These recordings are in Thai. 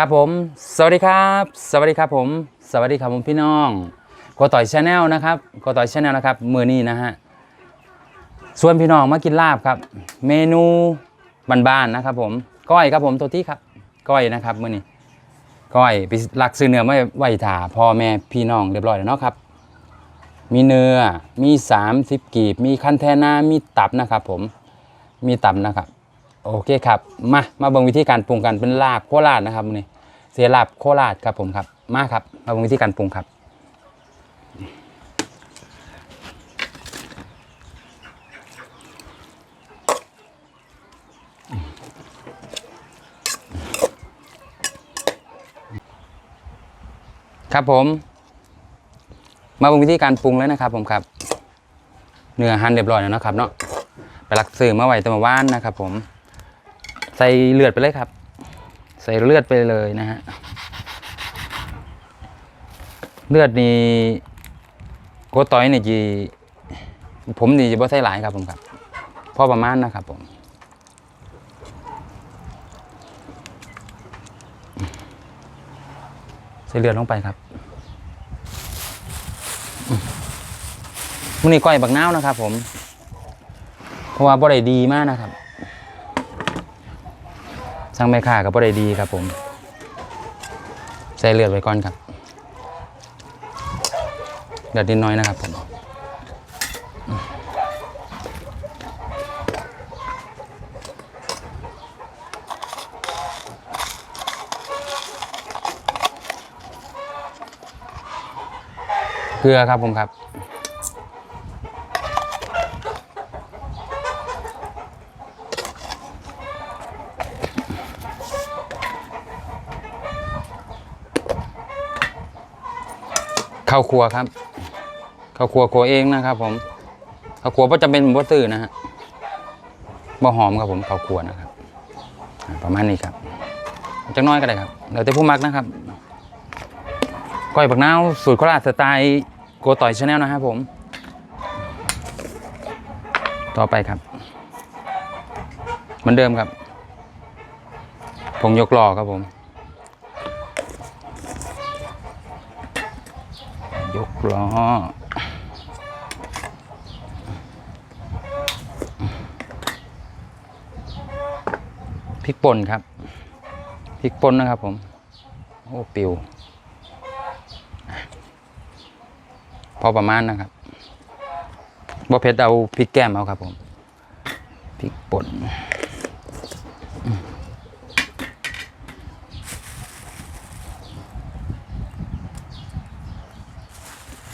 ครับผม สวัสดีครับ สวัสดีครับผม สวัสดีครับผมพี่น้องโกต่อยชาแนลนะครับโกต่อยชาแนลนะครับมือนี้นะฮะส่วนพี่น้องมากินลาบครับ เมนูบ้านๆนะครับ ผมก้อยครับผมตัวที่ครับ ก้อยนะครับมือนี้ก้อยไปหลักซื้อเนื้อไม่ไหวถาพ่อแม่พี่น้องเรียบร้อยแล้วเนาะครับ มีเนื้อมี 30 กีบ มีคันแทนามีตับนะครับ ผมมีตับนะครับ โอเคครับ มามาเบิ่งวิธีการปรุงกันเป็นลาบโคราชนะครับนี่เสียลาบโคราชครับผมครับ มาครับ มาเบิ่งวิธีการปรุงครับครับผม มาเบิ่งวิธีการปรุงเลยนะครับ ผมครับ เนื้อหั่นเรียบร้อยแล้วนะครับเนาะไปลักซื้อมาไว้แตะมาว่านนะครับ ผม ใส่เลือดไปเลยครับ ใส่เลือดไปเลยนะฮะเลือดนี่โกต้อยนี่จีผมนี่จะบ่ใส่หลายครับผมครับพอประมาณนะครับผมใส่เลือดลงไปครับมันนี่ก้อยบักน้าวนะครับผม เพราะว่าบ่ได้ดีมากนะครับ สั่งแม่ค้ากับบ่ได้ดีครับผม ใส่เลือดไว้ก่อนครับเลือดนิดน้อยนะครับผมเกลือครับผมครับ ข้าวครัวครับข้าวครัวครัวเองนะครับผมข้าวครัวก็จะเป็นบ่ตื้อนะฮะบ่หอมครับผมข้าวครัวนะครับประมาณนี้ครับจักน้อยก็ได้ครับเดี๋ยวแต่ผู้มักนะครับก้อยบักนาวสูตรโคราชสไตล์โกต่อยชาแนลนะครับผม ต่อไปครับ เหมือนเดิมครับผงยกหล่อครับผม ยก ล้อพริกป่นครับพริกป่นนะครับผม โอ้ปิว พอประมาณนะครับบ่เผ็ดเอาพริกแก้มเอาครับผมพริกป่น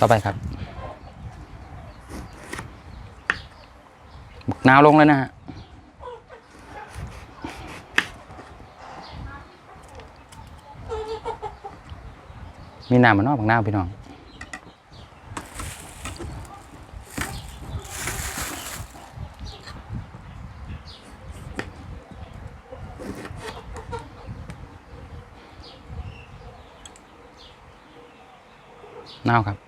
ต่อไปครับบุกนาวลงเลยนะฮะมีน้ำมันนอกบักนาวพี่น้องนาวครับ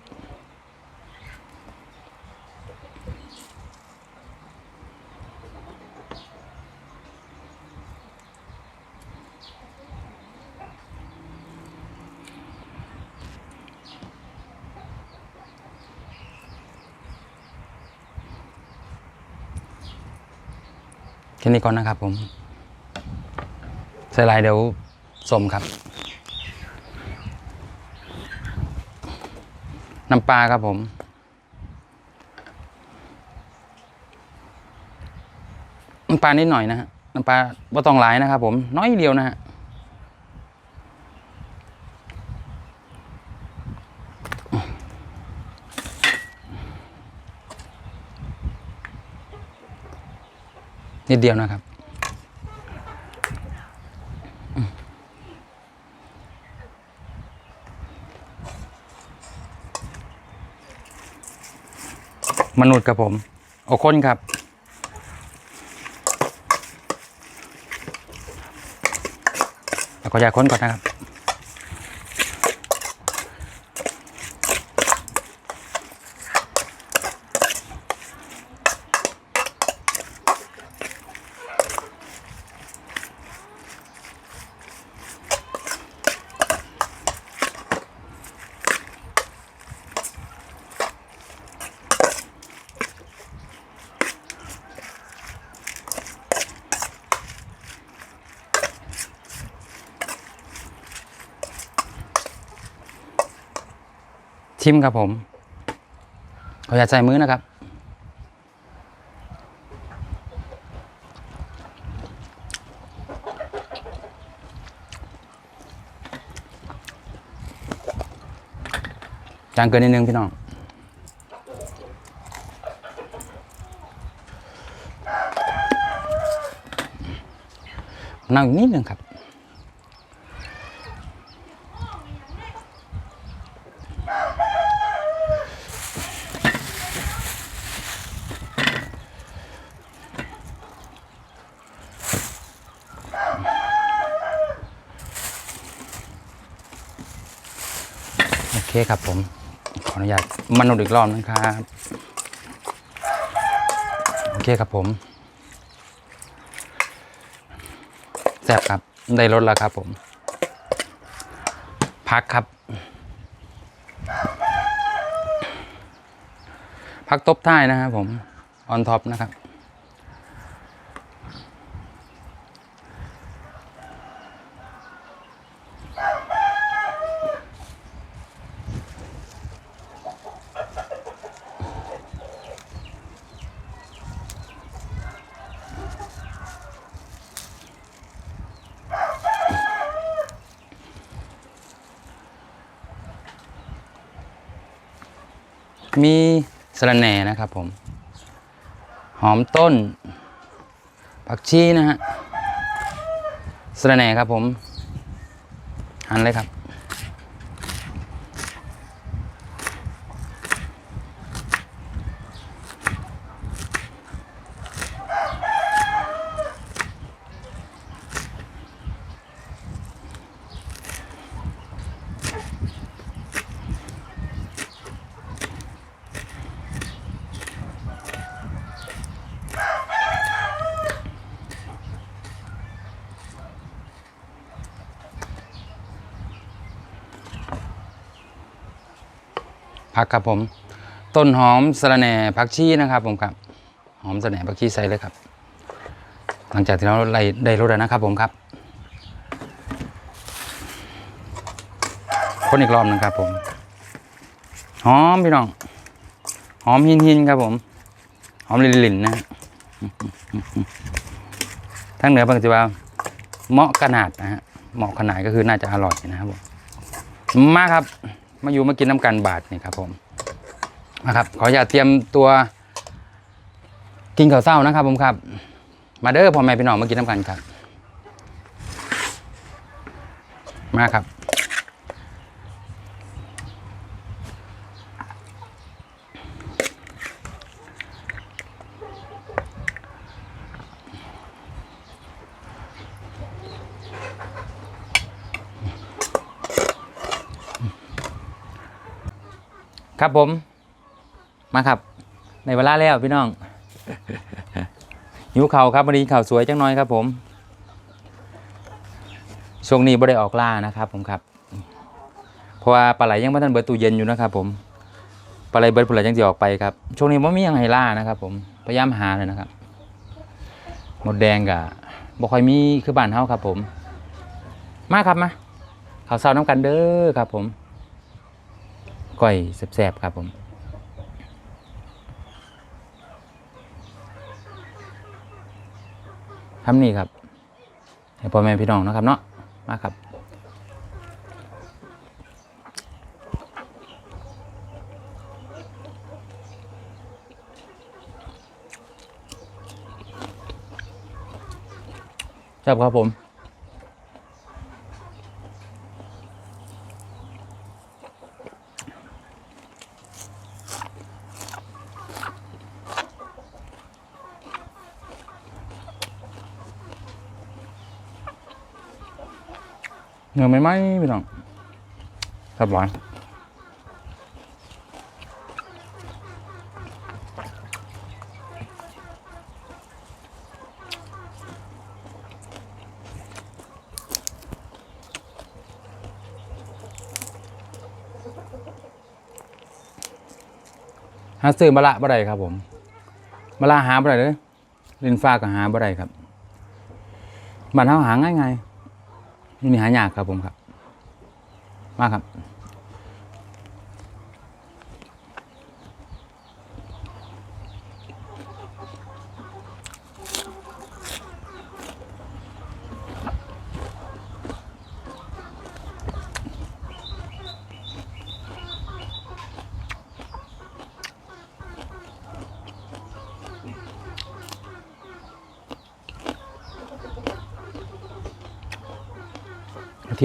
ที่นี้ก่อนนะครับผมใส่ลายเดี๋ยวสมครับ น้ำปลาครับผม น้ำปลานิดหน่อยนะฮะน้ำปลาบ่ต้องหลายนะครับผมน้อยเดียวนะฮะ นิดเดียวนะครับ มนุษย์ครับผมโอาคนครับแล้วก็อยาค้นก่อนนะครับ ชิมครับผมขออย่าใส่มือนะครับ จางเกินนิดนึงพี่น้องนั่งอีกนิดนึงครับ คครับผม ขออนุญาตมนุษย์อีกรอบนะครับ โอเคครับผมแซ่บครับ ได้รสแล้วครับผม พักครับ พักตบท้ายนะครับผม ออนท็อปนะครับ มีสะระแหน่นะครับผม หอมต้น ผักชีนะฮะสะระแหน่ครับผม หั่นเลยครับ ผักครับผม ต้นหอมสะระแหน่ผักชีนะครับผมครับ หอมสะระแหน่ผักชีใส่เลยครับ หลังจากที่เราไล่ได้รสแล้วนะครับผมครับ คนอีกรอบหนึงครับผม หอมพี่น้อง หอมหินหินครับผม หอมลินลินๆนะฮะทั้งเหนือบางทีว่าเหมาะขนาดนะฮะเหมาะขนาดก็คือน่าจะอร่อยนะครับผมมาครับ มาอยู่มากินน้ำกันบาทนี่ครับผมมาครับขออย่าเตรียมตัวกินข้าวเศร้านะครับ ผมครับ มาเด้อพ่อแม่พี่น้องมากินน้ำกันครับ มาครับ ครับผม มาครับ ในเวลาแล้วพี่น้องหิวเข่าวครับวันนี้ข่าวสวยจังน้อยครับ ผมช่วงนี้ไม่ได้ออกล่านะครับผมครับ เพราะว่าปลาไหลยังไม่ทันเบิดตู้เย็นอยู่นะครับ ผมปลาไหลเบิดปลาไหลยังจะออกไปครับช่วงนี้ไม่มีหยังให้ล่านะครับ ผมพยายามหาเลยนะครับ หมดแดงกับบ่ค่อยมีคือบ้านเฮาครับ ผม มาครับมาข่าวเศร้าน้ำกันเด้อครับ ผม ก้อยแซ่บๆครับผมทำนี่ครับให้พ่อแม่พี่น้องนะครับเนาะมาครับแซ่บครับผม เนื้อไม่ไหมพี่น้องครับร้อนหาซื้อมะละบ่ได้ครับผมมะละหาบ่ได้เลยลินฟ้าก็หาบ่ได้ครับบ้านเฮาหาง่ายๆ นี่หายากครับผมครับ มากครับ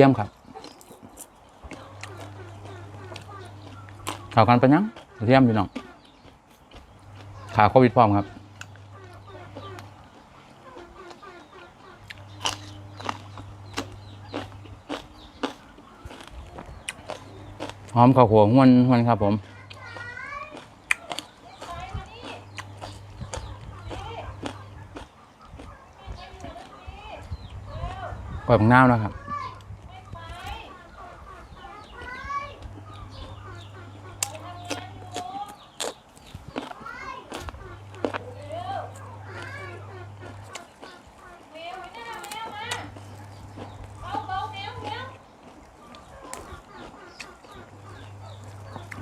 ทียมครับข้าวกันเป็นยังกระเทียมพี่น้องขาโควิดพร้อมครับหอมข้าวหัวห้วนห้วนครับผมก่อยของน้าวนะครับ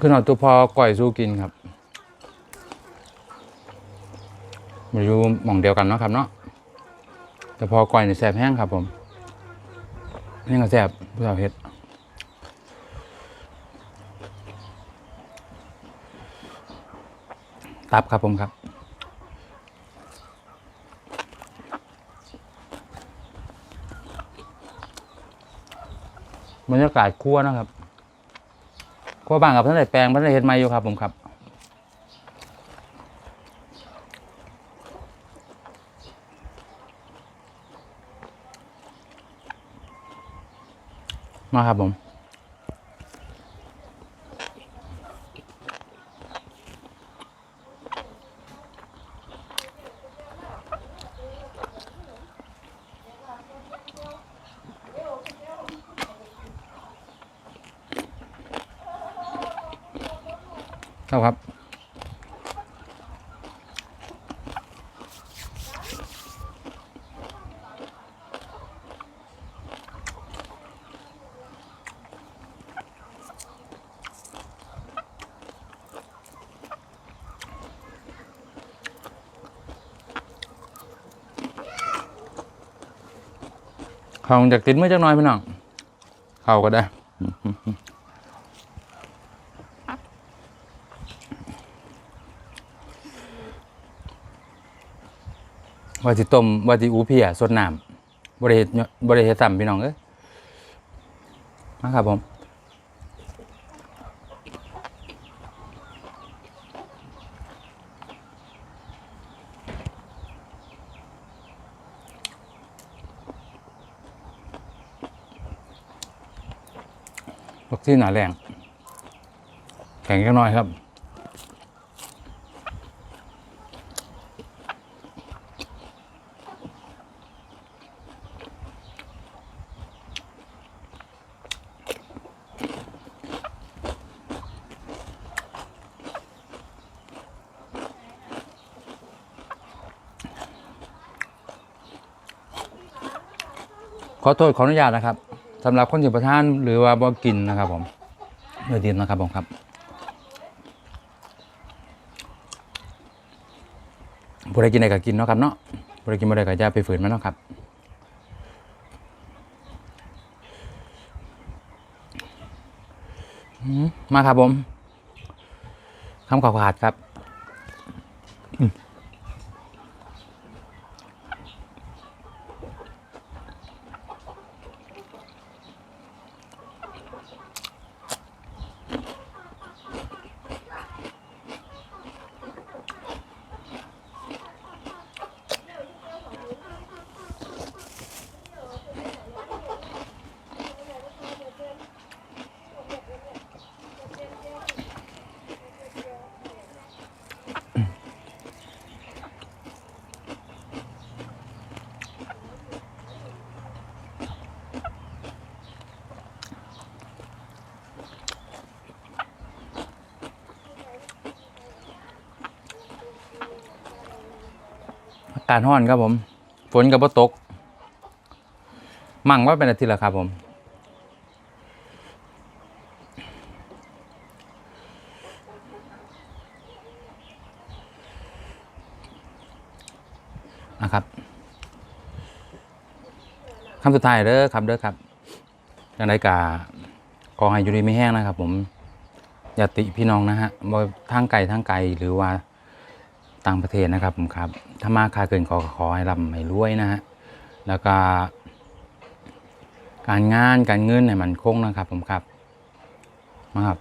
คือหนอตัวพอก่อยสู้กินครับมาอยู่หม่องเดียวกันเนาะครับเนาะแต่พอก่อยในแสบแห้งครับผมนี่ก็แสบผู้สาวเฮ็ดตับครับผมครับบรรยากาศครัวนะครับ ครัวบ้างกับท่านได้แปลงท่านได้เห็นไหม่อยู่ครับผมครับมาครับผม ครับครับเขาจากติดมือจักหน้อยพี่น้อง เขาก็ได้ ว่าสิต้มว่าสิอูเพียสดน้ำบริเฮ็ดบริเฮ็ดซ้ำพี่น้องเอ้ยมาครับผมวัคซีนหนาแรงแข็งจักน้อยครับ อโทษขออนุญาตนะครับสำหรับคนสิบประทานหรือว่าบ่กินนะครับผมเนื้อดินนะครับผมครับบ่ได้กินได้ก็กินเนาะครับเนาะบ่ได้กินบ่ได้ก็อย่าไปฝืนมันเนาะครับมมาครับผมคำขอขาดครับ กาศร้อนครับผม ฝนกับบ่ตก มั่งว่าเป็นอาทิตย์แล้วครับผมนะครับคำสุดท้ายเด้อครับเด้อครับอย่างไรกาขอให้ยู่ดีไม่แห้งนะครับ ผมอย่าติพี่น้องนะฮะทางไกลทางไกลหรือว่า ต่างประเทศนะครับผมครับ ถ้ามาค่าเกินขอขอให้ร่ำให้รวยนะฮะแล้วก็การงานการเงินให้มันคงนะครับผมครับมาครับ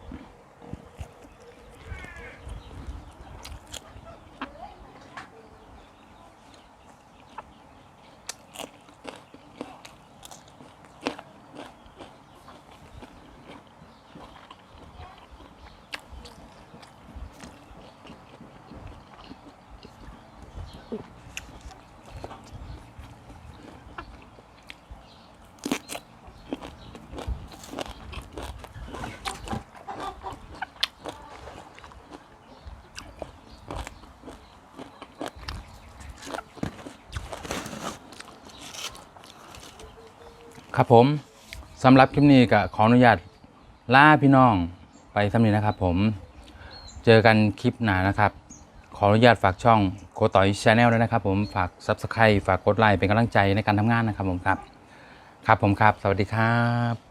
ครับผมสำหรับคลิปนี้ก็ขออนุญาตล่าพี่น้องไปสำนี้นะครับ ผมเจอกันคลิปหน้านะครับ ขออนุญาตฝากช่องโคต่อยชาแนลด้วยนะครับ ผมฝาก Subscribe ฝากกดไลค์เป็นกำลังใจในการทำงานนะครับผมครับ ครับผมครับ สวัสดีครับ